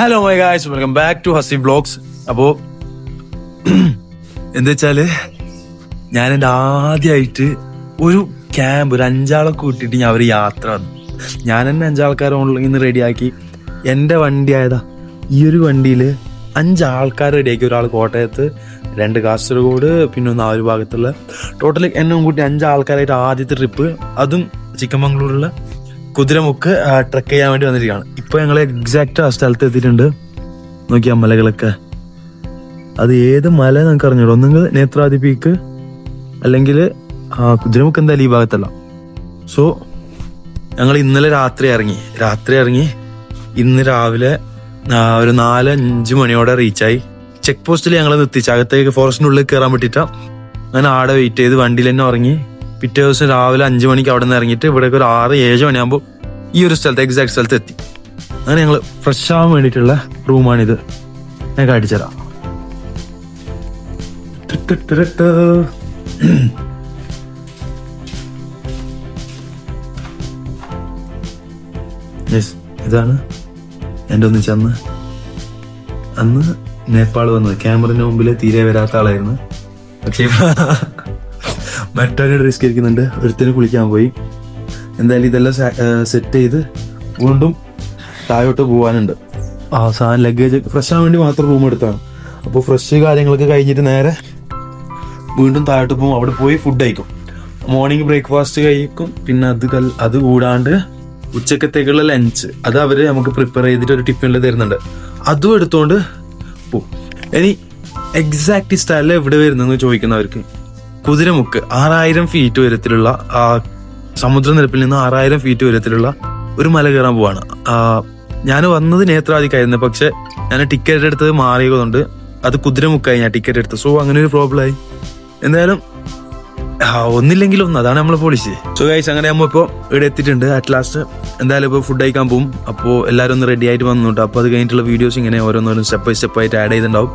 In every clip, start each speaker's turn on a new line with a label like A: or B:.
A: Hello my guys welcome back to Hasi blogs അപ്പോ എന്താ വെച്ചാൽ ഞാൻ എന്റെ ആദ്യമായിട്ട് ഒരു ക്യാമ്പ് ഒരു അഞ്ചാളെ കൂട്ടിയിട്ട് ഞാൻ ഒരു യാത്ര വന്നു. ഞാൻ തന്നെ അഞ്ചാൾക്കാരെ ഓൺലൈനിൽ നിന്ന് റെഡിയാക്കി എന്റെ വണ്ടി ആയതാ. ഈ ഒരു വണ്ടിയിൽ അഞ്ചാൾക്കാർ റെഡിയാക്കി ഒരാൾ കോട്ടയത്ത് രണ്ട് കാസർഗോഡ് പിന്നെ ഒന്ന് ആ ഒരു ഭാഗത്തുള്ള. ടോട്ടൽ എന്നെ കൂട്ടി അഞ്ചാൾക്കാരായിട്ട് ആദ്യത്തെ ട്രിപ്പ് അതും ചിക്കമംഗ്ലൂരിലുള്ള കുതിരമുക്ക് ട്രക്ക് ചെയ്യാൻ വേണ്ടി വന്നിരിക്കുകയാണ്. ഇപ്പൊ ഞങ്ങൾ എക്സാക്റ്റ് ആ സ്ഥലത്ത് എത്തിയിട്ടുണ്ട്. നോക്കിയാ മലകളൊക്കെ. അത് ഏത് മല നമുക്ക് അറിഞ്ഞൂടോ? ഒന്നുങ്ങൾ നേത്രാതി പീക്ക് അല്ലെങ്കിൽ കുതിരമുക്ക് എന്തായാലും ഈ ഭാഗത്തല്ല. സോ ഞങ്ങൾ ഇന്നലെ രാത്രി ഇറങ്ങി. രാത്രി ഇറങ്ങി ഇന്ന് രാവിലെ ഒരു നാല് അഞ്ച് മണിയോടെ റീച്ചായി ചെക്ക് പോസ്റ്റിൽ ഞങ്ങൾ നിർത്തിച്ച് അകത്തേക്ക് ഫോറസ്റ്റിനുള്ളിൽ കയറാൻ പറ്റിയിട്ടാ. അങ്ങനെ ആടെ വെയിറ്റ് ചെയ്ത് വണ്ടിയിൽ തന്നെ ഉറങ്ങി. പിറ്റേ ദിവസം രാവിലെ അഞ്ച് മണിക്ക് അവിടെ നിന്ന് ഇറങ്ങിയിട്ട് ഇവിടേക്ക് ഒരു ആറ് ഏഴ് മണിയാകുമ്പോൾ ഈ ഒരു സ്ഥലത്ത് എക്സാക്ട് സ്ഥലത്ത് എത്തി. അങ്ങനെ ഞങ്ങൾ ഫ്രഷ് ആവാൻ വേണ്ടിയിട്ടുള്ള റൂമാണിത് ഞാൻ കാണിച്ചു തരാം. യെസ് ഇതാണ് എന്റെ ഒന്നിച്ച് അന്ന് അന്ന് നേപ്പാൾ വന്നത് ക്യാമറിന് മുമ്പിൽ തീരെ വരാത്ത ആളായിരുന്നു പക്ഷേ മറ്റൊരു റിസ്ക് ഇരിക്കുന്നുണ്ട് ഒരുത്തിന് കുളിക്കാൻ പോയി എന്തായാലും ഇതെല്ലാം സെറ്റ് ചെയ്ത് വീണ്ടും താഴോട്ട് പോകാനുണ്ട് സാധനം ലഗേജ് ഫ്രഷ് ആവാൻ വേണ്ടി മാത്രം റൂം എടുത്താണ്. അപ്പോൾ ഫ്രഷ് കാര്യങ്ങളൊക്കെ കഴിഞ്ഞിട്ട് നേരെ വീണ്ടും താഴോട്ട് പോകും. അവിടെ പോയി ഫുഡ് കഴിക്കും. മോർണിംഗ് ബ്രേക്ക്ഫാസ്റ്റ് കഴിക്കും. പിന്നെ അത് അത് കൂടാണ്ട് ഉച്ചക്കത്തേക്കുള്ള ലഞ്ച് അത് അവർ നമുക്ക് പ്രിപ്പയർ ചെയ്തിട്ട് ഒരു ടിഫിനിൽ തരുന്നുണ്ട്. അതും എടുത്തുകൊണ്ട് പോവും. ഇനി എക്സാക്ട് സ്റ്റൈലിൽ എവിടെ വരുന്നെന്ന് ചോദിക്കുന്നവർക്ക് കുതിരമുക്ക് ആറായിരം ഫീറ്റ് ഉയരത്തിലുള്ള ആ സമുദ്രനിരപ്പിൽ നിന്ന് ആറായിരം ഫീറ്റ് ഉയരത്തിലുള്ള ഒരു മല കയറാൻ പോവാണ്. ഞാൻ വന്നത് നേത്രാദിക്കായിരുന്നു പക്ഷെ ഞാൻ ടിക്കറ്റ് എടുത്തത് മാറിയതുകൊണ്ട് അത് കുതിരമുക്കായി ഞാൻ ടിക്കറ്റ് എടുത്തു സോ അങ്ങനെ ഒരു പ്രോബ്ലം ആയി. എന്തായാലും ആ, ഒന്നില്ലെങ്കിൽ ഒന്ന്. അതാണ് നമ്മളെ പോളിസി സോ ഗൈസ് അങ്ങനെ നമ്മൾ ഇപ്പോൾ ഇവിടെ എത്തിയിട്ടുണ്ട്. അറ്റ് ലാസ്റ്റ് എന്തായാലും ഇപ്പോൾ ഫുഡ് കഴിക്കാൻ പോകും അപ്പോൾ എല്ലാവരും ഒന്ന് റെഡി ആയിട്ട് വന്നിട്ട് അപ്പോൾ അത് കഴിഞ്ഞിട്ടുള്ള വീഡിയോസ് ഇങ്ങനെ ഓരോന്നോരോ സ്റ്റെപ്പ് ബൈ സ്റ്റെപ്പ് ആയിട്ട് ആഡ് ചെയ്തിട്ടുണ്ടാവും.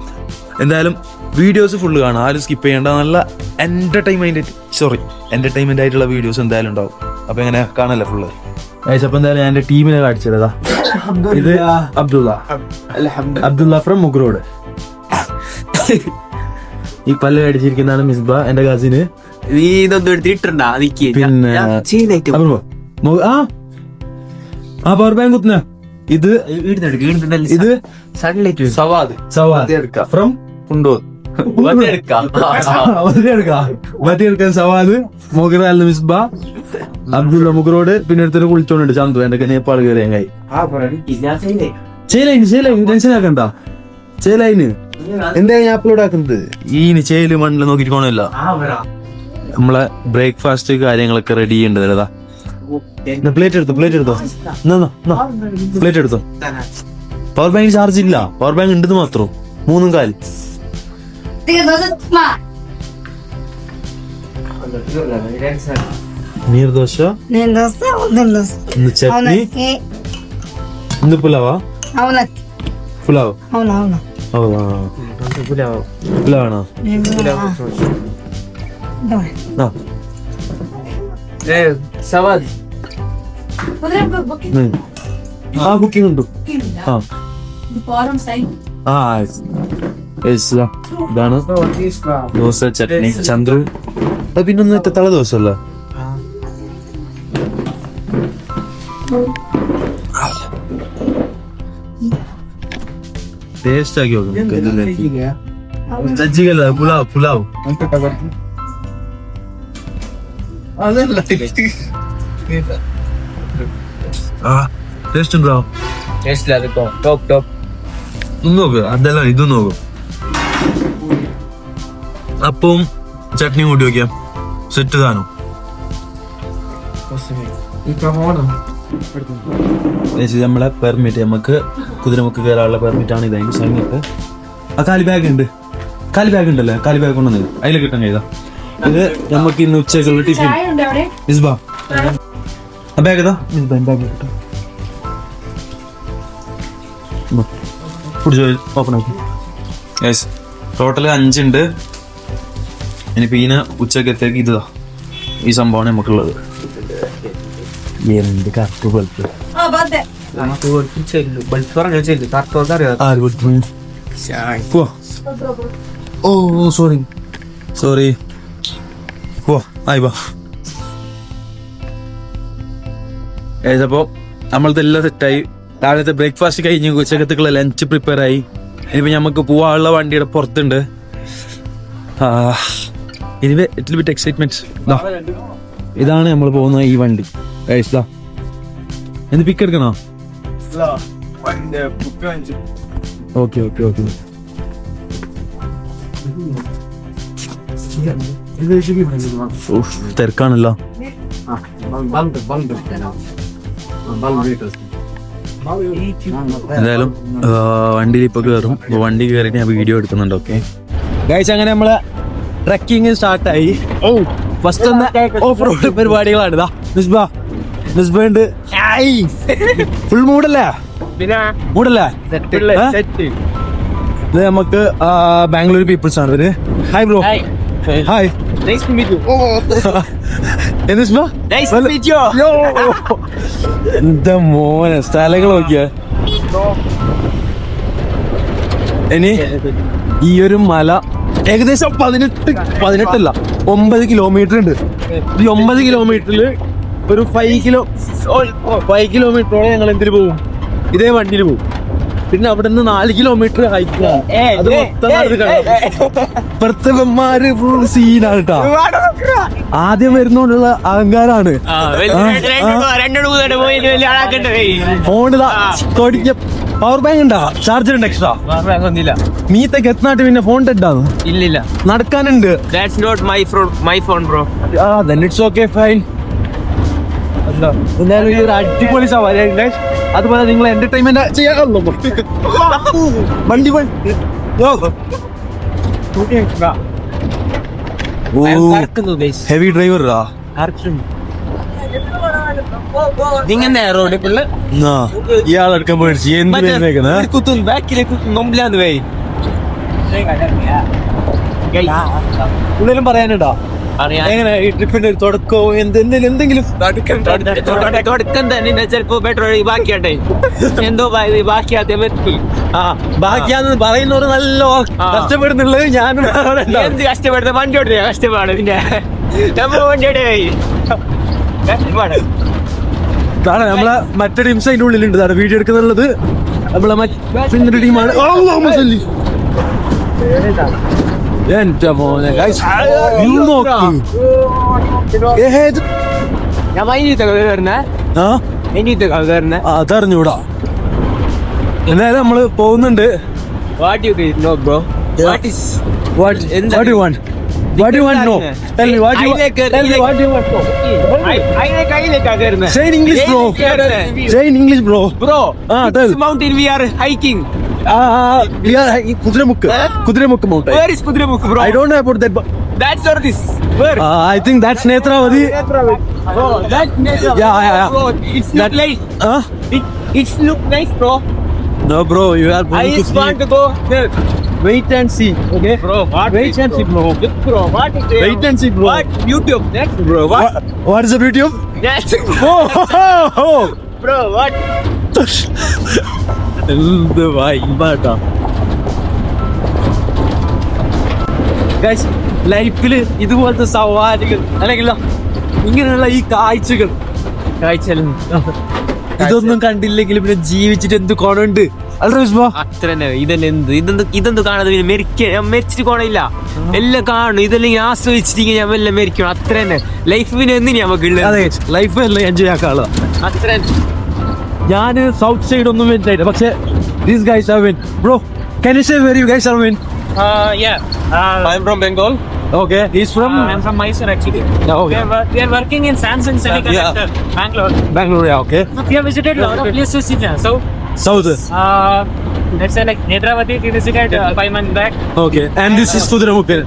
A: എന്തായാലും വീഡിയോസ് ഫുള്ള് കാണാം. ആരും സ്കിപ്പ് ചെയ്യേണ്ട. നല്ല എന്റർടൈൻമെന്റ് സോറി എന്റർടൈൻമെന്റ് ആയിട്ടുള്ള വീഡിയോസ് എന്തായാലും ഉണ്ടാവും. അപ്പോൾ എങ്ങനെ കാണല്ലേ ഫുള്ള് ഗൈസ് അപ്പോൾ എന്തായാലും ഞാൻ എന്റെ ടീമിനെ കാണിച്ചതാ ഇത് അബ്ദുള്ള. അബ്ദുള്ള ഫ്രം മുഗ്രോഡ് ഈ പല്ല് കടിച്ചിരിക്കുന്നതാണ് മിസ്ബ എന്റെ കസിന്
B: നീ ഇതൊന്നും എടുത്തിട്ടുണ്ടാ
A: പിന്നെ ആ. ആ പവർ ബാങ്ക് കുത്തുന്ന. ഇത് ഇത്
B: സൺലൈറ്റ് സവാദ്.
A: സവാദ്. ഫ്രം മറ്റേ സവാദ്. മൊഗറാൽ മിസ്ബ. അബ്ദുള്ള മുഖറോട് പിന്നെ അടുത്തൊരു കുളിച്ചോണ്ട് ചന്തു എന്റെ നേപ്പാൾ കയറിയാൻ കൈ ചേലൈന് ചേലൈന് ടെൻഷൻ ആക്കണ്ട. ചേലൈന് എന്താ ഞാൻ അപ്ലോഡ് ആക്കുന്നത്? ഈ ചേൽ മണ്ണിൽ നോക്കിട്ട് പോണല്ല നമ്മളെ ബ്രേക്ക്ഫാസ്റ്റ് കാര്യങ്ങളൊക്കെ റെഡി ചെയ്യേണ്ടതല്ലതാ പ്ലേറ്റ് എടുത്തോ പ്ലേറ്റ് എടുത്തോ. പ്ലേറ്റ് എടുത്തോ. പവർ ബാങ്ക് ചാർജ് ഇല്ല. പവർ ബാങ്ക് ഉണ്ടെന്ന് മാത്രം. മൂന്നും കാൽ നീർദോശ
C: Nendosa o ನೀರ್
A: ದೋಸೆ ನೀನ್
C: ದೋಸೆ
A: ಉದ್ದಿನ ದೋಸೆ
C: ಒಂದು
A: ಚಟ್ನಿ
C: ಅವಲಕ್ಕಿ ಒಂದು
A: ಪುಲಾವ ಅವಲಕ್ಕಿ ಪುಲಾವ್
C: ಅವನ
A: ಅವನ
B: ಹೌದಾ
A: ಪುಲಾವ್ ಪುಲಾವ್ ಅಣ್ಣ ಸವಾಲ್ ಹಾ ಬುಕ್ಕಿಂಗ್ ಉಂಟು ಹಾ ഇതാണ് ദോശ ചട്നി ചന്ദ്രു പിന്നൊന്നും തള ദോശ അല്ല ടേസ്റ്റ് ആക്കി നോക്കാം സജ്ജികല്ല പുലാവ് പുലാവ് ആ ടേസ്റ്റ് ഉണ്ടോ
B: ടോപ്പ് ടോപ്പ്
A: ഒന്ന് നോക്ക് അതല്ല ഇത് നോക്ക് അപ്പവും ചട്നിയും കൂട്ടി നോക്കിയാ സെറ്റ് താനോ നമ്മളെ പെർമിറ്റ് നമുക്ക് കുതിരമുക്ക് കയറാനുള്ള പെർമിറ്റ് ആണ് ഇത് അതിന് സമയത്ത് ആ കാലി ബാഗ് ഉണ്ട്. കാലി ബാഗ് ഉണ്ടല്ലേ കാലി ബാഗ് കൊണ്ടുവന്നത് അതിൽ കിട്ടാൻ ചെയ്താ ഇത് നമുക്ക് ഇന്ന് ഉച്ചക്കുള്ള ടിഫിൻ മിസ്ബാ. ആ. ബാഗ് ഏതാ? മിസ്ബാ ബാഗ് കിട്ടാം. പിടിച്ചോ ഓപ്പൺ ആക്കി. യെസ് ടോട്ടൽ അഞ്ചുണ്ട് ഇനിയിപ്പോ ഇതിന് ഉച്ചക്കത്തേക്ക് ഇതാ. ഈ സംഭവമാണ് നമുക്കുള്ളത്. ആര് കറുപ്പ് ബൾബ് ഓ സോറി. സോറി. പോ ആയി വാ ഏതപ്പോ നമ്മളതെല്ലാം സെറ്റായി. രാവിലത്തെ ബ്രേക്ക്ഫാസ്റ്റ് കഴിഞ്ഞ് ഉച്ചക്കത്തേക്കുള്ള ലഞ്ച് പ്രിപ്പയർ ആയി. ഇനിയിപ്പോ നമുക്ക് പോവാനുള്ള വണ്ടിയുടെ പുറത്തുണ്ട്. ആ, ഇനി ഇറ്റ് ബിറ്റ് എക്സൈറ്റ്മെന്റ് ഇതാണ് നമ്മൾ പോകുന്ന ഈ വണ്ടി. Guys, ദാ. എന്ത് പിക്ക് എടുക്കണോ? ഓക്കെ ഓക്കെ ഓക്കെ തിരക്കാണല്ലോ. എന്തായാലും വണ്ടിയിൽ ഇപ്പൊ കയറും വണ്ടി കയറിയിട്ട് ഞാൻ വീഡിയോ എടുക്കുന്നുണ്ട് ഓക്കെ ഗൈസ് അങ്ങനെ നമ്മൾ ട്രക്കിങ് സ്റ്റാർട്ടായി ഫസ്റ്റ് ഓഫ് റോഡ് പരിപാടികളാണ് ഇതാ നിസ്ബ നിസ്ബ ഉണ്ട് ഫുൾ ഏ?
B: സെറ്റ്
A: ഇത് നമുക്ക് ബാംഗ്ലൂർ പീപ്പിൾസ് ആണ് ഇവർ. ഹായ് ബ്രോ ഹായ്
B: യു
A: എന്നിസ്ബ
B: നൈസ് ടു മീറ്റ് യു
A: എന്താ മോനെ സ്ഥലങ്ങൾ നോക്കിയ. ഇനി ഈ ഒരു മല ഏകദേശം പതിനെട്ട് പതിനെട്ടല്ല ഒമ്പത് കിലോമീറ്റർ ഉണ്ട്. ഈ ഒമ്പത് കിലോമീറ്ററിൽ ഒരു ഫൈവ് കിലോ ഫൈവ് കിലോമീറ്ററോളം ഞങ്ങൾ എന്തിനു പോകും ഇതേ വണ്ടിയിൽ പോകും പിന്നെ അവിടെ നിന്ന് നാല് കിലോമീറ്റർ ഹൈക്ക് അത് സീനാണ് കേട്ടോ ആദ്യം വരുന്നോണ്ടുള്ള അഹങ്കാരാണ്. ഫോണിലാ കൊടിക്ക പവർ ബാങ്ക് ഉണ്ടാ? ചാർജർ ഉണ്ട് എക്സ്ട്രാ
B: ഒന്നില്ല
A: മീത്തൊക്കെ എത്തനാട്ട് പിന്നെ ഫോൺ ടെഡാണ്
B: ഇല്ലില്ല.
A: നടക്കാനുണ്ട്.
B: That's not my phone my phone bro
A: ah then it's okay fine. എന്തായാലും ഈ ഒരു അടിപൊളി സവാരി guys. അതുപോലെ നിങ്ങൾ എന്റർടൈൻമെന്റ് ചെയ്യാമല്ലോ വണ്ടി ഹെവി
B: ഡ്രൈവർ
A: ഇയാളെടുക്കാൻ പോയി എന്ത്
B: ബാക്കിലേക്ക് നൊമ്പിലാന്ന്
A: ഉള്ളിലും പറയാനുണ്ടോ?
B: അറിയാം
A: എങ്ങനെ ഈ ട്രിപ്പിന്റെ ഒരു തുടക്കവും എന്ത് എന്തെങ്കിലും എന്തെങ്കിലും
B: തുടക്കം തന്നെ. ചിലപ്പോ പെട്രോൾ ബാക്കിയാട്ടെ. എന്തോ ബാക്കിയാത്തേ പറ്റും.
A: ആ ബാക്കിയാന്ന് പറയുന്നവർ നല്ല. കഷ്ടപ്പെടുന്നുള്ളത് ഞാൻ
B: എന്ത് കഷ്ടപ്പെടുന്ന? വണ്ടി ഓടിയ കഷ്ടപ്പാട് പിന്നെ നമ്മൾ വണ്ടി ഓടിയായി കഷ്ടപ്പാട്.
A: നമ്മളെ മറ്റേ ടീംസ് അതിന്റെ ഉള്ളിലുണ്ട്. ഇതാണ് വീഡിയോ എടുക്കുന്നുള്ളത്. നമ്മളെ മറ്റൊരു ടീമാണ്. എന്റെ മോനെ. ഏത്?
B: ഞാൻ മൈനീത്തെ വരുന്നേ
A: ആ?
B: മൈനീത്തെ വരുന്നേ
A: അതറിഞ്ഞൂടാ. എന്തായാലും നമ്മൾ പോകുന്നുണ്ട്.
B: What you know bro what is
A: what do you want? What do you want to know? Tell me what do you want. Tell me what you want
B: to know.
A: Say in English, bro. Say in English, bro.
B: Bro,
A: ah, this
B: mountain we are hiking.
A: Ah, ah, ah we are hiking Kudremukh. Kudremukh mountain.
B: Where is Kudremukh, bro?
A: I don't know about that.
B: That's or this. Where?
A: Uh, I think that's Netravadi.
B: Bro, that's Netravadi.
A: Yeah, yeah, yeah.
B: Bro, it's look
A: that,
B: nice.
A: Huh?
B: It, it's look nice, bro.
A: No, bro, you are going I
B: to
A: see.
B: want to go there.
A: Wait and see. Okay.
B: Bro, what?
A: Wait
B: is,
A: and see, bro.
B: Bro, what is there?
A: Wait and see, bro.
B: What? YouTube, next, bro. What?
A: What, what is the YouTube? of?
B: Next,
A: Oh, oh, oh.
B: bro, what?
A: എന്ത് വൈബാട്ടാ ലൈഫിൽ ഇതുപോലത്തെ സവാരികൾ അല്ലെങ്കിൽ ഇങ്ങനെയുള്ള ഈ കാഴ്ചകൾ
B: കാഴ്ചകളും
A: ഇതൊന്നും കണ്ടില്ലെങ്കിൽ പിന്നെ ജീവിച്ചിട്ട് എന്ത് കോണുണ്ട് അല്ല വിസ്മ
B: അത്ര തന്നെ ഇതന്നെ എന്ത് ഇതെന്ത് ഇതെന്ത് കാണാതെ പിന്നെ മരിക്ക ഞാൻ മരിച്ചിട്ട് കോണില്ല എല്ലാം കാണും ഇതെല്ലാം ആസ്വദിച്ചിട്ട് ഞാൻ എല്ലാം മരിക്കണം. അത്ര തന്നെ. ലൈഫ് പിന്നെ എന്തിനാ നമുക്ക്
A: അതെ ലൈഫ് എല്ലാം എൻജോയ് ആക്കാനുള്ള
B: അത്ര
A: ഞാൻ സൗത്ത് സൈഡ് ഒന്നും വെച്ചില്ല പക്ഷെ these guys are win bro can you say very you guys are win
B: Uh, yeah. Uh, I'm from Bengal.
A: Okay is from
B: I'm from Mysore actually.
A: okay.
B: We are, we are working in Samsung Semiconductor, Bangalore.
A: Bangalore okay.
B: We have visited a lot of places in there. So,
A: south
B: uh, let's like Netravati, we uh, five months back.
A: Okay and this is Kudremukh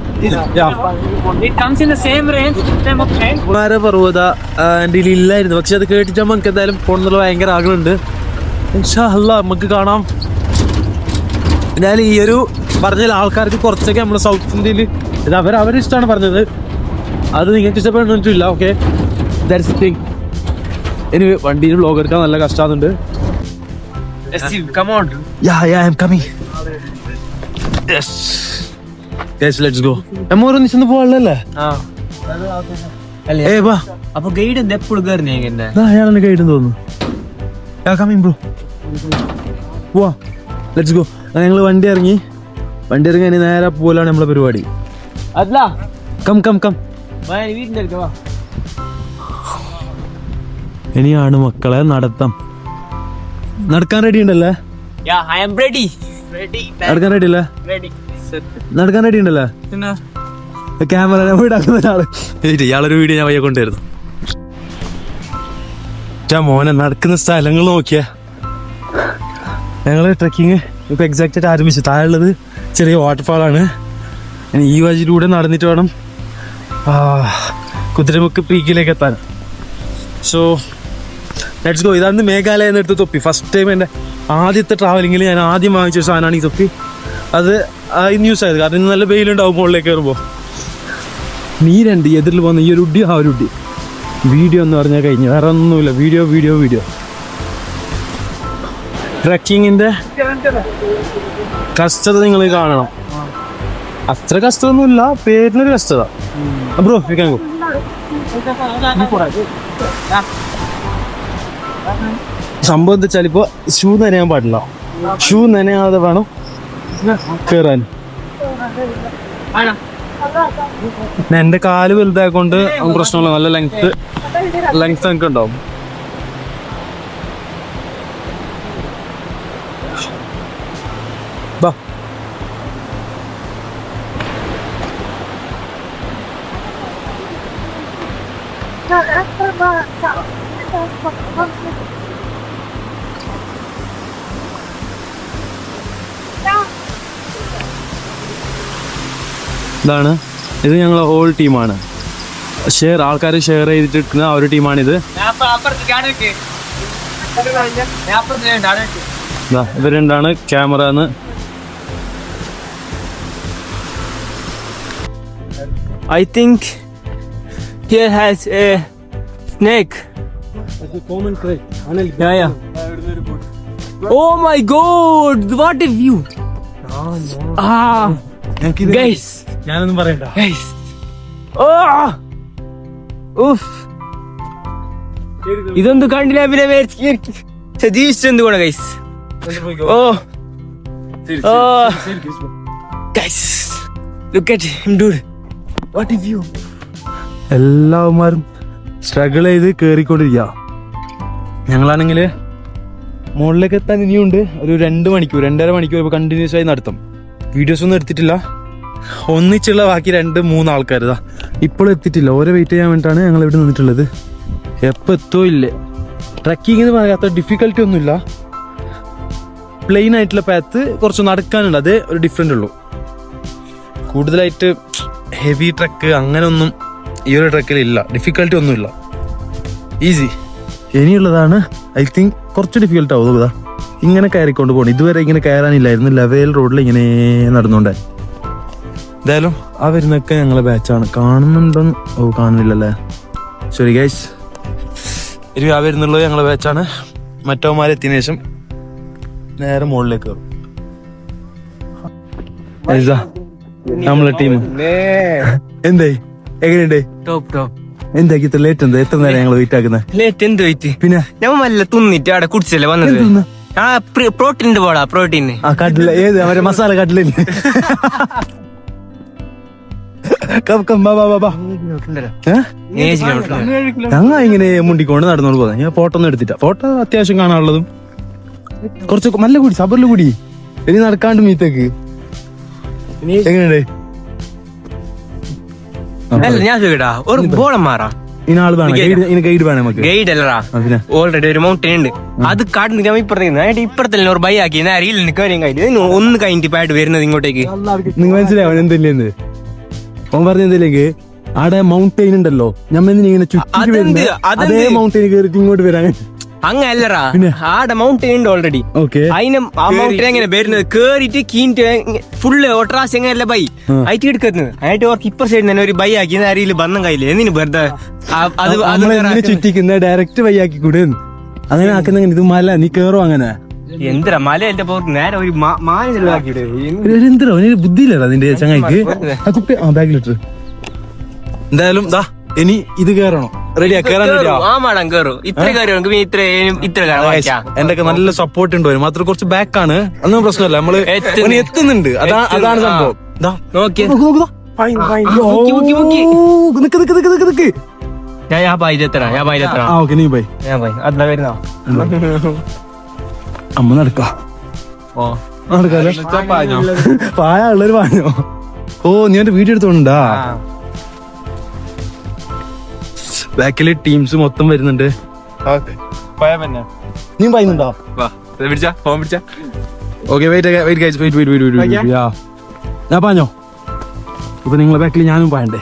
A: yeah
B: It comes in the same range, same of
A: എന്റെ ഇല്ലായിരുന്നു. പക്ഷെ അത് കേട്ടിട്ട് നമുക്ക് എന്തായാലും പോകണമെന്നുള്ള ഭയങ്കര ആഗ്രഹമുണ്ട്. ഇൻഷാ നമുക്ക് കാണാം. എന്തായാലും ഈ ഒരു പറഞ്ഞ ആൾക്കാർക്ക് കുറച്ചൊക്കെ നമ്മുടെ സൗത്ത് ഇന്ത്യയിൽ ഇത് അവർ അവരിഷ്ടമാണ് പറഞ്ഞത്. അത് നിങ്ങൾക്ക് ഇഷ്ടപ്പെടുന്നില്ല ഓക്കെ ദാറ്റ്സ് തിങ് ഇനി വണ്ടിയിൽ വ്ലോഗ് എടുക്കാൻ നല്ല കഷ്ടമാകുന്നുണ്ട്
B: come on.
A: Yeah, yeah, I'm coming. Yes. Yes, let's go. നമ്മ ഒന്നിച്ചൊന്ന് പോവാളല്ലേ
B: ആ. അല്ലേ?
A: ഏ വാ.
B: അപ്പൊ ഗൈഡ് എന്ത് എപ്പോഴും കയറി എങ്ങനെ
A: ദാ അയാളെന്നെ തോന്നുന്നു. യാ കമ്മിങ് ബ്രോ പോവാ ലെറ്റ്സ് ഗോ ഞങ്ങൾ വണ്ടി ഇറങ്ങി. വണ്ടി ഇറങ്ങി അതിന് നേരെ പോലാണ് നമ്മളെ പരിപാടി.
B: അല്ല
A: കം കം കം
B: വീട്ടിന്റെ അടുക്ക വാ.
A: ഇനിയാണ് മക്കളെ നടത്തം. നടക്കാൻ റെഡി ഉണ്ടല്ലേ?
B: Yeah I am ready ready
A: നടക്കാൻ റെഡി അല്ലേ?
B: റെഡി
A: നടക്കാൻ റെഡി ഉണ്ടല്ലേ? ക്യാമറ വീടാക്കുന്ന ഒരാൾ. ഇയാളൊരു വീഡിയോ ഞാൻ വയ്യ കൊണ്ടുവരുന്നു. മോനെ നടക്കുന്ന സ്ഥലങ്ങൾ നോക്കിയാ. ഞങ്ങൾ ട്രക്കിങ് ഇപ്പൊ എക്സാക്റ്റ് ആയിട്ട് ആരംഭിച്ചു. താഴെയുള്ളത് ചെറിയ വാട്ടർഫാളാണ് ഇനി ഈ വഴിയിലൂടെ നടന്നിട്ട് വേണം കുതിരമുക്ക് പീക്കിലേക്ക് എത്താൻ. സോ ലെറ്റ്സ് ഗോ ഇതാണ് മേഘാലയ എന്നെടുത്ത് തൊപ്പി. ഫസ്റ്റ് ടൈം എന്റെ ആദ്യത്തെ ട്രാവലിങ്ങിൽ ഞാൻ ആദ്യം വാങ്ങിച്ച സാധനമാണ് ഈ തൊപ്പി. അത് ന്യൂസ് ആയത്. കാരണം ഇന്ന് നല്ല വെയിലുണ്ടാവും മുകളിലേക്ക് കയറുമ്പോൾ നീരുണ്ട് എതിരിൽ പോകുന്ന ഈ ഒരു ഉഡി ആ ഒരു ഉഡി വീഡിയോ എന്ന് പറഞ്ഞാൽ കഴിഞ്ഞു. വേറെ ഒന്നുമില്ല. വീഡിയോ വീഡിയോ വീഡിയോ ട്രക്കിങ്ങിന്റെ കഷ്ടത നിങ്ങൾ കാണണം. അത്ര കഷ്ടമൊന്നുമില്ല പേരിനൊരു കഷ്ടത. ബ്രോ വിൽക്കാൻ സംഭവം എന്താ വെച്ചാൽ ഇപ്പോൾ ഷൂ നനയാൻ പാടില്ല. ഷൂ നനയാതെ വേണം കയറാൻ എന്റെ കാൽ വലുതായതുകൊണ്ട് പ്രശ്നമില്ല. നല്ല ലെങ്ത് ലെങ്ത് എനിക്ക് ഉണ്ടാവും. ബാ. ഇതാണ്. ഇത് ഞങ്ങൾ ഹോൾ ടീമാണ് ഷെയർ ആൾക്കാർ ഷെയർ ചെയ്തിട്ടിരിക്കുന്ന ആ ഒരു ടീമാണിത്. ഇതാ ഇവർ രണ്ടാണ് ക്യാമറ എന്ന്
B: I think here has a snake. Oh god, what a view! Ah, guys,
A: ഞാനൊന്നും പറയണ്ട.
B: Guys. Oh, oof. ഇതൊന്നും കണ്ടില്ല പിന്നെ മേടിച്ച് ജീവിച്ചെന്ത് കൂടെ guys oh oh guys look at him dude what a you
A: എല്ലാവന്മാരും struggle ചെയ്ത് കയറിക്കൊണ്ടിരിക്കുക ഞങ്ങളാണെങ്കിൽ മുകളിലേക്ക് എത്താൻ ഇനിയുണ്ട് ഒരു രണ്ട് മണിക്കൂർ രണ്ടര മണിക്കൂർ ഇപ്പോൾ കണ്ടിന്യൂസ് ആയി നടത്തും. വീഡിയോസ് ഒന്നും എടുത്തിട്ടില്ല. ഒന്നിച്ചുള്ള ബാക്കി രണ്ട് മൂന്ന് ആൾക്കാർ ഇതാ. ഇപ്പോഴും എത്തിയിട്ടില്ല. ഓരോ വെയിറ്റ് ചെയ്യാൻ വേണ്ടിയിട്ടാണ് ഞങ്ങൾ ഇവിടെ നിന്നിട്ടുള്ളത്. എപ്പോൾ എത്തോ ഇല്ലേ. ട്രക്കിംഗ് എന്ന് പറയാത്ത ഡിഫിക്കൽട്ടി ഒന്നുമില്ല. പ്ലെയിൻ ആയിട്ടുള്ള പാത്ത് കുറച്ച് നടക്കാനുണ്ട്. അതേ ഒരു ഡിഫറെന്റ് ഉള്ളൂ. കൂടുതലായിട്ട് ഹെവി ട്രക്ക് അങ്ങനെയൊന്നും ഈ ഒരു ട്രക്കിൽ ഇല്ല. ഡിഫിക്കൽട്ടി ഒന്നുമില്ല. ഈസി ഇനിയുള്ളതാണ് ഐ തിങ്ക് കുറച്ച് ഡിഫിക്കൽട്ട് ആവും ഇതാ ഇങ്ങനെ കയറിക്കൊണ്ട് പോകണം. ഇതുവരെ ഇങ്ങനെ കയറാനില്ലായിരുന്നു. ലവേൽ റോഡിൽ ഇങ്ങനെ നടന്നുകൊണ്ട്. എന്തായാലും ആ വരുന്നൊക്കെ ഞങ്ങളെ ബാച്ചാണ് കാണുന്നുണ്ടെന്ന് ഓ കാണുന്നില്ലല്ലേ? ശരി ഗൈസ് ഇനി ആ വരുന്നുള്ളത് ഞങ്ങളെ ബാച്ചാണ് മറ്റവന്മാരെത്തിയതിനു ശേഷം നേരെ മുകളിലേക്ക് കയറും. ഐസ, നമ്മളെ ടീം എന്തേ? എങ്ങനെയുണ്ട്?
B: ടോപ്പ് ടോപ്പ്
A: എന്താക്കി ഇത്ര ലേറ്റ് എന്താ? എത്ര നേരം ഞങ്ങൾ വെയിറ്റ് ആക്കുന്നത്
B: ലേറ്റ് എന്ത് വെയിറ്റ്
A: പിന്നെ?
B: ഞാൻ വല്ല തിന്നിട്ട് അവിടെ കുടിച്ചല്ലേ വന്നത്? ആ പ്രോട്ടീൻ പോടാ പ്രോട്ടീൻ
A: ആ കട്ടില ഏത്? അവരെ മസാല കട്ടിലില്ലേ? ഞങ്ങ ഇങ്ങനെ മുണ്ടിക്കൊണ്ട് നടന്നോണ്ട് പോകുന്നത് ഞാൻ ഫോട്ടോ ഒന്നും എടുത്തിട്ട ഫോട്ടോ അത്യാവശ്യം കാണാനുള്ളതും. കുറച്ച് നല്ല കൂടി സബറിൽ കൂടി. ഇനി നടക്കാണ്ട് മീത്തേക്ക് എങ്ങനെയുണ്ട്?
B: അല്ല ഞാൻ ചോദിക്കട്ടാ ഒരു ബോളം മാറാ.
A: ഇനി ആൾ വേണം. ഗൈഡ് ഇനി ഗൈഡ് വേണം നമുക്ക്.
B: ഗൈഡ് അല്ലടാ. ഓൾറെഡി ഒരു മൗണ്ടൻ ഉണ്ട്. അത് കാട്ടിന് ഞാൻ ഇപ്പുറത്തേക്ക് ഇപ്പുറത്തല്ലേ ഒരു ബൈ ആക്കി. ഞാൻ അറിയില്ല എനിക്ക് കാര്യം കഴിഞ്ഞു ഒന്ന് കഴിഞ്ഞിട്ട് വരുന്നത് ഇങ്ങോട്ടേക്ക്.
A: നിങ്ങൾ മനസ്സിലായോ? എന്തില്ലെന്ന് അവൻ പറഞ്ഞെന്തില്ലെങ്കിൽ അവിടെ മൗണ്ടൈൻ ഉണ്ടല്ലോ. ഞമ്മ ഇങ്ങനെ ചുറ്റി? അതേ മൗണ്ടൈൻ കയറിട്ട് ഇങ്ങോട്ട് വരാൻ.
B: അങ്ങല്ലറാ? ആടെ മൗണ്ടൻ ഉണ്ട് ഓൾറെഡി അതിന് ആ മൗണ്ടൻ എങ്ങനെ വരുന്നത്? കേറിട്ട് കീന്റ് ഫുള്ള് ഒട്രാസ് എങ്ങനെയല്ല ബൈ? ആയിട്ട് എടുക്കുന്നത് ആയിട്ട് ഓർക്ക് ഇപ്പർ സൈഡിൽ തന്നെ ഒരു ബൈ ആക്കി അറിയില്ല ബന്ധം കയ്യില്ല എന്തിനു വെറുതെ? അത് അത്.
A: ചുറ്റിക്കുന്ന ഡയറക്റ്റ് വയ്യാക്കി കൂടെ? അങ്ങനെ ആക്കുന്ന ഇത് മല നീ കേറോ അങ്ങനെ?
B: എന്തിരാ മല എന്റെ പുറത്ത് നേരെ ഒരു
A: എന്തിനാ? ബുദ്ധിയില്ലടാ അതിന്റെ ചങ്ങായിക്ക്. ആ കുപ്പി ആ ബാഗിലിട്ട് എന്തായാലും ദാ ഇനി ഇത് കേറണം. റെഡിയാ കേറാൻ റെഡിയാ
B: ആ? മാടം കേറും. ഇത്ര കയറി ഇത്ര ഇത്ര കയറാം
A: എന്റെ ഒക്കെ നല്ല സപ്പോർട്ട് ഉണ്ട് വരും മാത്രം കുറച്ച് ബാക്ക് ആണ്. അതൊന്നും പ്രശ്നമല്ല. നമ്മൾ എത്തുന്നുണ്ട്. അതാ അതാണ് സംഭവം. ദാ. നോക്ക് നോക്ക് ദാ.
B: മുക്കി, മുക്കി, മുക്കി.
A: ഓ, നിക്ക് നിക്ക് നിക്ക് നിക്ക് നിക്ക്.
B: ഞാൻ ഞാൻ പൈലെത്തണ ഞാൻ പൈലെത്തണ
A: ആ ഓക്കെ നീ പോയി
B: ഞാൻ പോയി അതിലാ വരുന്ന?
A: അമ്മ നടക്ക.
B: ഓ.
A: പായ ഉള്ളൊരു പാഞ്ഞോ ഓ നീ എന്റെ വീഡിയോ എടുത്തോണ്ടാ ബാക്കിൽ ടീംസ് മൊത്തം വരുന്നുണ്ട്. നീ പറയുന്നുണ്ടോ?
B: പിടിച്ചാ ഫോൺ പിടിച്ചാ.
A: Okay wait wait wait wait wait wait yeah ഞാൻ പറഞ്ഞോ? ഇപ്പൊ നിങ്ങളെ ബാക്കിൽ ഞാനും പായണ്ടേ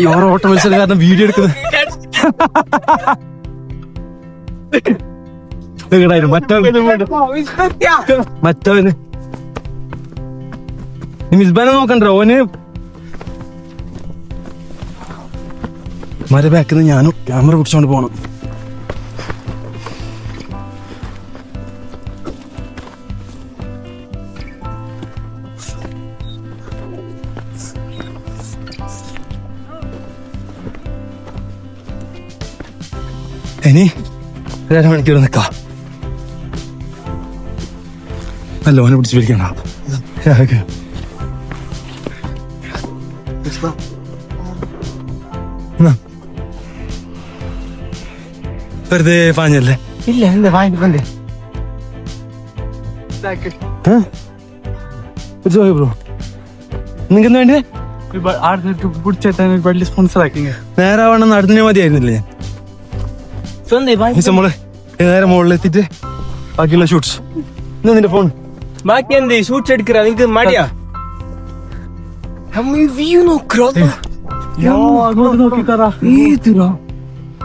A: ഈ ഓരോ ഓട്ട മത്സരം കാരണം വീഡിയോ എടുക്കുന്നത്. മറ്റവന് മറ്റവന്. നീ മിസ്ബാനെ നോക്കണ്ടോ ഓന് മര ബാക്കിൽ നിന്ന് ഞാനും ക്യാമറ പിടിച്ചോണ്ട് പോണം. ഇനി ഒരു മണിക്കൂർ നിക്കാം. നല്ല ഓനെ പിടിച്ച് പിടിക്കണം. ഓക്കെ. വെറുതെ പാഞ്ഞല്ലേ?
B: ഇല്ല എന്താ വാങ്ങി വന്നേ
A: ബ്രോ നിങ്ങൾക്ക് എന്താ
D: വലിയ സ്പോൺസർ ആക്കി
A: നേരെ ആവണം നടന്നേ മതിയായിരുന്നില്ലേ ഞാൻ? നമ്മൾ നേരെ മുകളിൽ ബാക്കിയുള്ള ഷൂട്ട്സ് ഇന്ന് നിന്റെ ഫോൺ
B: ബാക്കി എന്ത്? ഷൂട്ട്സ് എടുക്കറ? നിങ്ങക്ക് മടിയാ? വ്യൂ നോക്കറോ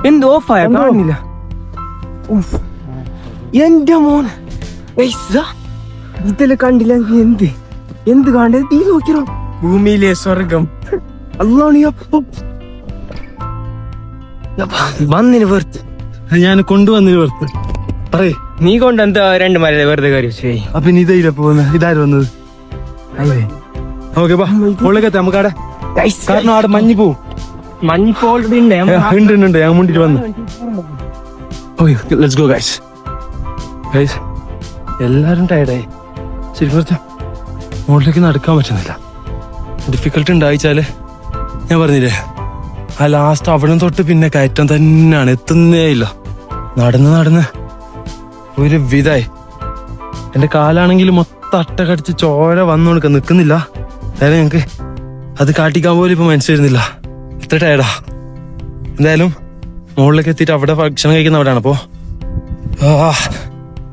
B: എന്ത് ഓഫായ കാണുന്നില്ല. ഉഫ്. എന്റെ മോൻ ഇതിൽ കണ്ടില്ല എന്ത്? എന്ത് കാണ്ടത് നീ നോക്കിയോ ഭൂമിയിലെ സ്വർഗം. അല്ലാണ് വന്നിന് വെറുത്ത്.
A: ഞാൻ കൊണ്ടുവന്നിന് വെറുത്ത്. പറയേ.
B: നീ കൊണ്ട് എന്താ രണ്ട് മല വെറുതെ കാര്യം ചെയ്യ
A: അപ്പൊ നീ ഇതയില്ല പോകുന്നത് ഇതാര് വന്നത്? ഓക്കെ എത്താം. നമുക്ക് അവിടെ കാരണം അവിടെ മഞ്ഞ് പോവും.
B: മഞ്ഞ് ഉണ്ട്
A: ഉണ്ട്, ഉണ്ട്. ഞാൻ മുണ്ടിട്ട് വന്നു. Okay let's go guys guys എല്ലാരും ടയർഡായി ശരിക്കും പറഞ്ഞാൽ മുകളിലേക്ക് നടക്കാൻ പറ്റുന്നില്ല. ഡിഫിക്കൽട്ട് ഉണ്ടായിച്ചാൽ ഞാൻ പറഞ്ഞില്ലേ ആ ലാസ്റ്റ് അവിടെ തൊട്ട് പിന്നെ കയറ്റം തന്നെയാണ്. എത്തുന്നേ ഇല്ല. നടന്ന് നടന്ന് ഒരു വിധായി എന്റെ കാലാണെങ്കിൽ മൊത്തം അട്ട കടിച്ച് ചോര വന്നു കൊടുക്ക നിക്കുന്നില്ല അതായത് ഞങ്ങക്ക് അത് കാട്ടിക്കാൻ പോലും ഇപ്പൊ മനസ്സിലായിരുന്നില്ല എത്ര ടയർഡാ എന്തായാലും മുകളിലേക്ക് എത്തിയിട്ട് അവിടെ ഭക്ഷണം കഴിക്കുന്നവരാണ് അപ്പോ.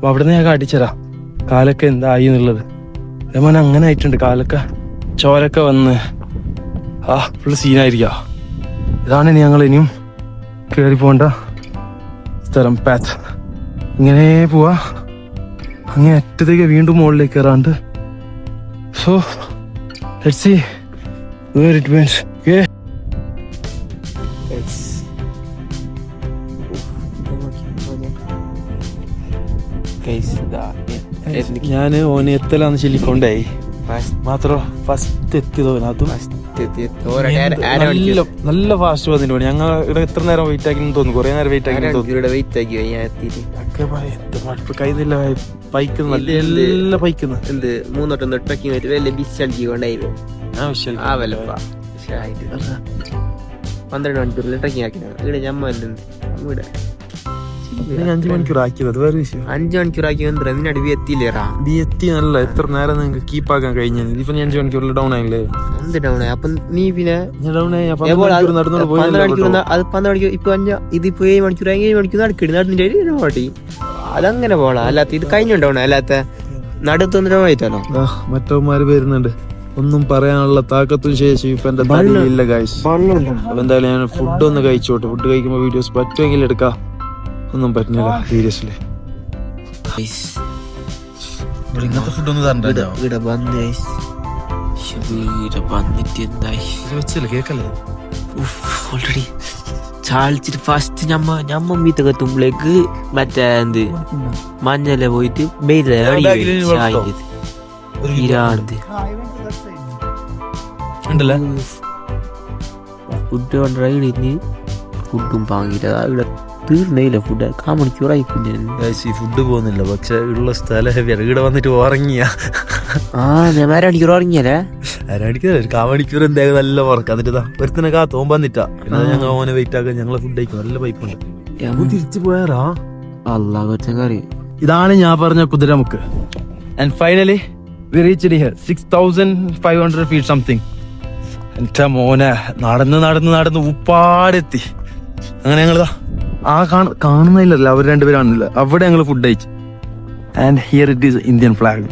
A: അവിടെ നിന്ന് ഞാൻ കാട്ടിച്ചരാ. കാലൊക്കെ എന്തായി എന്നുള്ളത്. അതേപോലെ അങ്ങനെ ആയിട്ടുണ്ട്. കാലൊക്കെ ചോരൊക്കെ വന്ന്. ആ ഫുള്ള് സീനായിരിക്ക ഇതാണ് ഇനി ഞങ്ങൾ ഇനിയും കയറി പോകേണ്ട സ്ഥലം പാത്ത് ഇങ്ങനെ പോവാ. അങ്ങനെ അറ്റത്തേക്ക് വീണ്ടും മുകളിലേക്ക് കയറാണ്ട്. So let see where it means okay ഞാൻ ഓന് എത്തലാന്ന് ചൊല്ലിക്കൊണ്ടായി. മാത്രം ഫസ്റ്റ് എത്തിയതോ അതും നല്ല നല്ല ഫാസ്റ്റ് വന്നിട്ട് ഞങ്ങൾ ഇവിടെ എത്ര നേരം വെയിറ്റ് ആക്കി തോന്നുന്നു? കുറെ നേരം വെയിറ്റ് ആക്കി തോന്നുന്നു.
B: വെയിറ്റ് ആക്കി
A: ഒക്കെ പറയാം, കൈന്നില്ല പൈക്കുന്നു. നല്ല പൈക്കുന്ന.
B: എന്ത്? മൂന്നോട്ടം തൊട്ടൊക്കെ വലിയ ആ വലപ്പാ പന്ത്രണ്ട് മണിക്കൂറിൽ ട്രക്കിംഗ് ആക്കിയാണ് ഇവിടെ ഞമ്മ ഇവിടെ
A: അഞ്ചു മണിക്കൂർ ആക്കിയത് അത് വേറെ വിഷയം.
B: അഞ്ചു മണിക്കൂർ ആക്കി എന്താ നിന്റെ അടുവി എത്തിയില്ലേറാ
A: നീ എത്തി നല്ല എത്ര നേരം നിങ്ങൾക്ക് കീപ്പ് ആക്കാൻ കഴിഞ്ഞത് ഇപ്പൊ ഞാൻ അഞ്ചു മണിക്കൂറിൽ ഡൗൺ ആയില്ലേ?
B: എന്ത് ഡൗൺ അപ്പൊ നീ പിന്നെ
A: ഡൗൺ ആയി മണിക്കൂർ പോയി
B: അത് പന്ത്രണ്ട് മണിക്കൂർ ഇപ്പൊ അഞ്ച് ഇതിപ്പോ ഏഴ് മണിക്കൂർ ഏഴ് മണിക്കൂർ നടക്കിട്ട് നടന്നിട്ട് ഓട്ടി അതങ്ങനെ പോളാ അല്ലാത്ത ഇത് കഴിഞ്ഞുണ്ടാവണം അല്ലാത്ത നടുത്തൊന്നും ആയിട്ടല്ലോ
A: മറ്റവന്മാര് വരുന്നുണ്ട്. ഒന്നും പറയാനുള്ള താക്കത്തും ശേഷിയും ഇപ്പൊ എന്റെ തലയിലില്ല കാഴ്ച അപ്പൊ എന്തായാലും ഞാൻ ഫുഡ് ഒന്ന് കഴിച്ചോട്ടെ. ഫുഡ് കഴിക്കുമ്പോ വീഡിയോസ് പറ്റുമെങ്കിൽ എടുക്കാം. ഒന്നും പറ്റുന്നില്ല സീരിയസ്ലി ഇങ്ങനത്തെ ഫുഡ് ഒന്നും തരണ്ട
B: ഇവിടെ വന്ന് guys. ശ്ശെ, ഇവിടെ വന്നിട്ട് എന്തായി
A: വെച്ചല്ലേ കേക്കല്ലേ?
B: ഓൾറെഡി ചാളിച്ചിട്ട് ഫസ്റ്റ് ഞമ്മ ഞമ്മ മീത്തൊക്കെ എത്തുമ്പോഴേക്ക് മറ്റേ എന്ത്? മഞ്ഞല പോയിട്ട്? ഇരാണ്ട്
A: ഉണ്ടല്ലേ?
B: ഫുഡ് കൊണ്ടുപോയി ഫുഡും വാങ്ങിയിട്ട് ഇവിടെ തീർന്നയില്ല ഫുഡ് കാ മണിക്കൂറായി
A: ഈ ഫുഡ് പോകുന്നില്ല. പക്ഷെ ഉള്ള സ്ഥലം ഹെവിയാണ് ഇവിടെ വന്നിട്ട് ഉറങ്ങിയ.
B: ആ ഞാൻ അര മണിക്കൂർ ഉറങ്ങിയല്ലേ?
A: ഒരു കാ മണിക്കൂർ എന്തായാലും നല്ല ഉറക്കം എന്നിട്ട് ഒരുത്തിനെ കാ തോമ്പാന്നിട്ടാ പിന്നെ ഞങ്ങൾ ഓനെ വെയിറ്റ് ആക്കാൻ ഞങ്ങളെ ഫുഡ് കഴിക്കും. നല്ല പൈപ്പുണ്ട് തിരിച്ചു പോയാറാ?
B: അല്ലാ കൊച്ചൻ കറി
A: ഇതാണ് ഞാൻ പറഞ്ഞ Kudremukh and finally we reach here six thousand five hundred feet something എന്റെ മോനെ നടന്ന് നടന്ന് നടന്ന് ഉപ്പാടെത്തി. അങ്ങനെ ഞങ്ങൾ ആ കാണ കാണുന്നില്ലല്ലോ അവർ രണ്ടുപേരും അവിടെ ഞങ്ങൾ ഫുഡ് കഴിച്ചു. And here it is Indian flag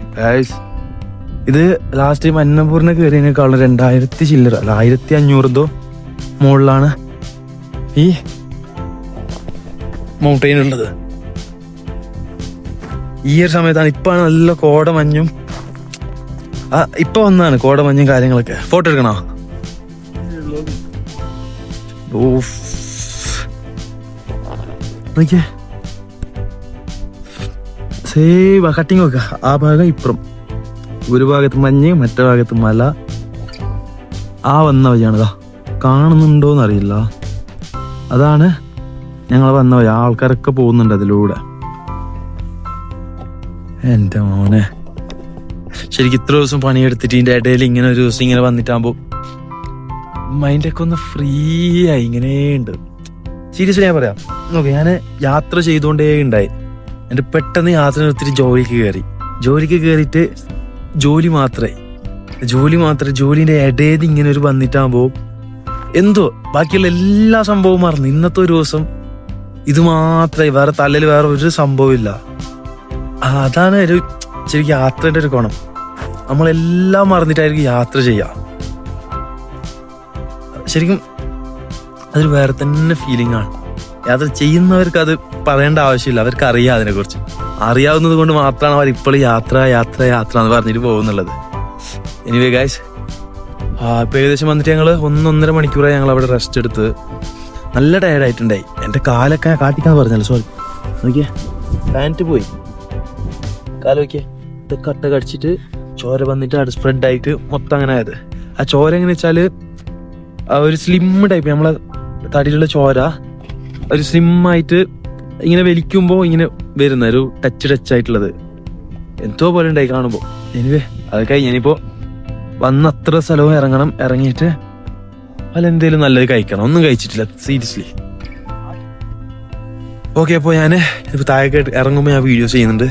A: ഇത് ലാസ്റ്റ് ടൈം അന്നപൂർണ കയറിയതിനേക്കാളും രണ്ടായിരത്തി ചില്ലറ അല്ല ആയിരത്തി ദോ മുകളിലാണ് ഈ മൗണ്ടെയിൻ ഉള്ളത്. ഈ ഒരു സമയത്താണ് ഇപ്പാണ് നല്ല കോടമഞ്ഞും ആ ഇപ്പൊ വന്നാണ് കോടമഞ്ഞും കാര്യങ്ങളൊക്കെ. ഫോട്ടോ എടുക്കണോ? ഓഫ്. നോക്കിയേ സേവ് കട്ടിങ് നോക്ക ആ ഭാഗം ഇപ്പുറം. ഒരു ഭാഗത്ത് മഞ്ഞ് മറ്റേ ഭാഗത്ത് മല. ആ വന്ന വഴിയാണിതാ കാണുന്നുണ്ടോന്ന് അറിയില്ല അതാണ് ഞങ്ങൾ വന്ന വഴി. ആൾക്കാരൊക്കെ പോകുന്നുണ്ട് അതിലൂടെ. എന്റെ മോനെ. ശരിക്കും ഇത്ര ദിവസം പണിയെടുത്തിട്ട് ഇതിന്റെ ഇടയിൽ ഇങ്ങനെ ഒരു ദിവസം ഇങ്ങനെ വന്നിട്ടാകുമ്പോ മൈൻഡൊക്കെ ഒന്ന് ഫ്രീ ആയി ഇങ്ങനെയുണ്ട്. സീരിയസ്ലി ഞാൻ പറയാം. ഞാൻ യാത്ര ചെയ്തുകൊണ്ടേ ഉണ്ടായി എന്റെ പെട്ടെന്ന് യാത്ര നിർത്തിയിട്ട് ജോലിക്ക് കയറി ജോലിക്ക് കയറിയിട്ട് ജോലി മാത്രമേ ജോലി മാത്രമേ ജോലിന്റെ ഇടയിൽ ഇങ്ങനെ ഒരു വന്നിട്ടാകുമ്പോൾ എന്തോ ബാക്കിയുള്ള എല്ലാ സംഭവവും മറന്നു. ഇന്നത്തെ ഒരു ദിവസം ഇത് മാത്രമേ വേറെ തലയിൽ വേറെ ഒരു സംഭവം ഇല്ല. ആ, അതാണ് ഒരു ശരിക്കും യാത്രയുടെ ഒരു ഗുണം. നമ്മളെല്ലാം മറന്നിട്ടായിരിക്കും യാത്ര ചെയ്യുക ശരിക്കും അതൊരു വേറെ തന്നെ ഫീലിംഗ് ആണ്. യാത്ര ചെയ്യുന്നവർക്ക് അത് പറയേണ്ട ആവശ്യമില്ല. അവർക്ക് അറിയാം അതിനെക്കുറിച്ച്. അറിയാവുന്നത് കൊണ്ട് മാത്രമാണ് അവർ ഇപ്പോൾ യാത്ര യാത്ര യാത്ര എന്ന് പറഞ്ഞിട്ട് പോകുന്നുള്ളത്. എനിവേ ഗായ്സ് ഇപ്പം ഏകദേശം വന്നിട്ട് ഞങ്ങൾ ഒന്നൊന്നര മണിക്കൂറായി ഞങ്ങൾ അവിടെ റെസ്റ്റ് എടുത്ത്. നല്ല ടയർഡായിട്ടുണ്ടായി എന്റെ കാലൊക്കെ കാട്ടിക്കാന്ന് പറഞ്ഞല്ലോ സോറി നോക്കിയേ. പാന്റ് പോയി. കാൽ നോക്കിയേ. കട്ട കടിച്ചിട്ട് ചോര വന്നിട്ട് അവിടെ സ്പ്രെഡ് ആയിട്ട് മൊത്തം അങ്ങനെ ആയത്. ആ ചോര എങ്ങനെ വെച്ചാൽ ഒരു സ്ലിം ടൈപ്പ് നമ്മളെ തടിയിലുള്ള ചോര ഒരു സ്ലിം ആയിട്ട് ഇങ്ങനെ വലിക്കുമ്പോ ഇങ്ങനെ വരുന്ന ഒരു ടച്ച് ടച്ച് ആയിട്ടുള്ളത്. എന്തോ പോലെ ഉണ്ടായി കാണുമ്പോ. എനിവേ അത് കഴിഞ്ഞ് ഇനിയിപ്പോ വന്ന അത്ര സ്ഥലവും ഇറങ്ങണം. ഇറങ്ങിയിട്ട് അല്ല എന്തേലും നല്ലത് കഴിക്കണം. ഒന്നും കഴിച്ചിട്ടില്ല സീരിയസ്ലി ഓക്കെ അപ്പോൾ ഞാൻ ഇപ്പൊ താഴേക്ക് ഇറങ്ങുമ്പോ ഞാൻ വീഡിയോസ് ചെയ്യുന്നുണ്ട്.